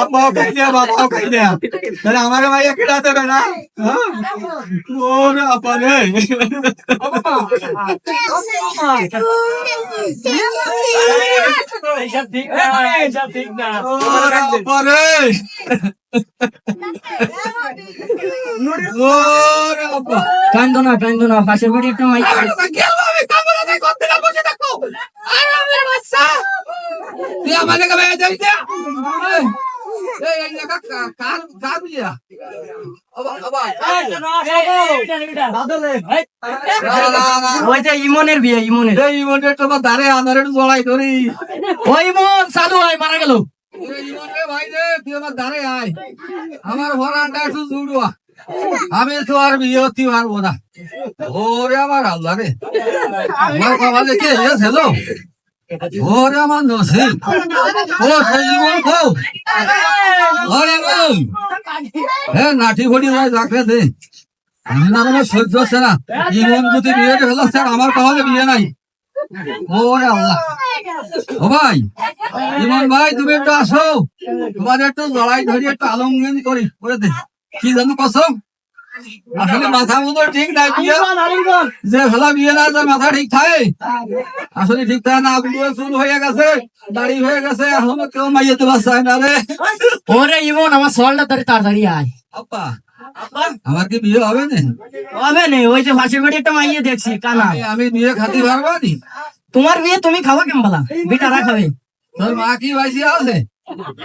আব্বাও খাই না বাবাও খাই না তাহলে আমাকে ভাই একটা দেবে না হ্যাঁ? ওরে আব্বা রে ওরে আব্বা রে ওরে আব্বা কান্দো না কান্দো না পাশের বাড়ি একটা মাইক আরে বাবা, গেল আমি কামড়াতে করতে না বসে থাকো। আরে আমার বাচ্চা। তুই আমাদেরকে বাইরে যাবি না? এই, এই, এই জায়গা কা- কার- কার? আবা, আবা। ইমনের বিয়ে ইমনের এই জড়াই ধরি। ওই ইমন সাধু মারা গেল আমার। আমার একটু জুড়ুয়া। আমি তো আর বিয়ে হতে পারব না ওরে আমার আল্লাহ রে আমার কপালে কে এসে লো ওরে ও হে নাটি রাখলে দে আমি না সহ্য হচ্ছে না জীবন যদি বিয়ে হলো স্যার আমার কপালে বিয়ে নাই ওরে আল্লাহ ও ভাই ইমন ভাই তুমি একটু আসো তোমার একটু লড়াই ধরি একটু আলমগীন করি করে দে কি জানো কসম আসলে মাথা মতো ঠিক নাই বিয়ে যে ফেলা বিয়ে না যে মাথা ঠিক থাকে আসলে ঠিক থাকে না চুল হয়ে গেছে দাড়ি হয়ে গেছে এখন কেউ মাইয়েতে পারছে না রে। ওরে ইমন আমার সলটা ধরে তাড়াতাড়ি আয়। আপা আমার কি বিয়ে হবে না? হবে না ওই যে পাশের বাড়ি একটা মাইয়ে দেখছি কানা। আমি- বিয়ে খাতে পারব নি? তোমার বিয়ে তুমি খাওয়া কেমন বলা? বেটারা খাবে তোর মা কি বাইসি আছে?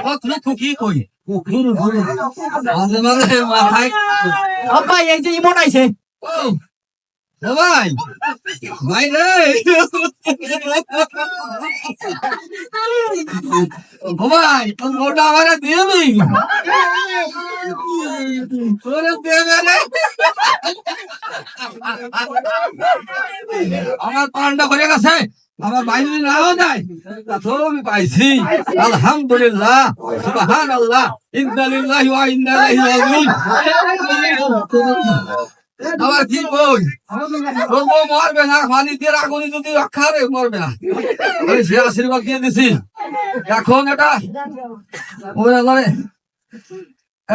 ও তুই খুকি কই? আব্বা এই যে ইমন আইছে। ও ও ভাই ভাই রে। ভাই তোর মোটা আমারে দিয়ে দিই। তোরে দেবে রে। আমার পান্ডা করে গেছে। আমার বাইরে নাও নাই। তো আমি পাইছি। আলহামদুলিল্লাহ। সুবহানাল্লাহ। ইন্না লিল্লাহি ওয়া ইন্না ইলাইহি রাজিউন। আবার কি বই রোগ মরবে না পানি দিয়ে আগুনি যদি রক্ষা রে মরবে না। আমি সে আশীর্বাদ দিয়ে দিছি। এখন এটা ওরে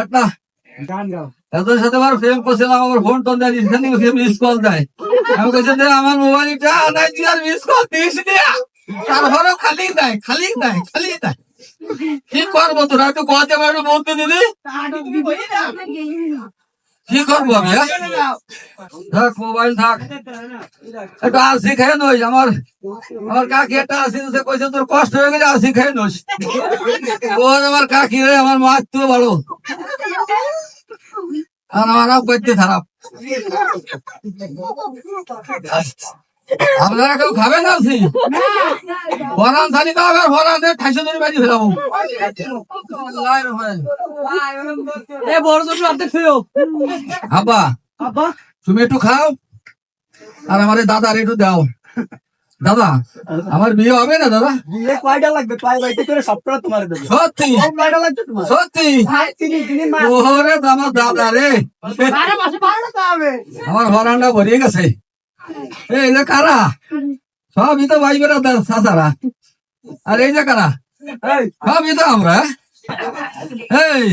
একটা এদের সাথে আমার প্রেম করছিলাম আমার ফোন টোন দেয় সেখানে মিস কল দেয়। আমার মোবাইলটা নাই দিয়ে আর মিস কল দিস দিয়া তারপরেও খালি দেয় খালি দেয় খালি দেয় কি করব তোরা, একটু কথা পারব বলতে দিদি কি করব আমি হ্যাঁ? থাক মোবাইল থাক। একটু আলসি খেয়ে নই আমার আমার কাকি একটা আলসি দিতে কইছে, তোর কষ্ট হয়ে গেছে আলসি খেয়ে নইস। ওর আমার কাকি রে, আমার মা তো ভালো। আপ করতে খারাপ। আপনারা কেউ খাবেন আলসি ফরান থানি খাবে ফরান ঠাইশো ধরে বাড়ি ফেলাবো আব্বা তুমি একটু খাও আর আমার দাদার একটু দাও। দাদা আমার বিয়ে হবে না দাদা। বিয়ে কয়টা লাগবে? কয় বাইতে করে সবটা তোমার দেবো। সত্যি। কয়টা লাগবে তোমার? সত্যি। ওরে আমার দাদা রে। বারো মাসে বারোটা তো হবে। আমার হরানটা ভরিয়ে গেছে। এই যে কারা? সবই তো ভাই বেড়াদার সাসারা আর এই যে কারা? সবই তো আমরা। এই।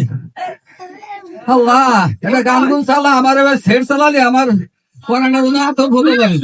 আল্লাহ এটা গান গুন চালা আমার এবার সেট চালালে আমার হরানটা হাত ভরে যাবে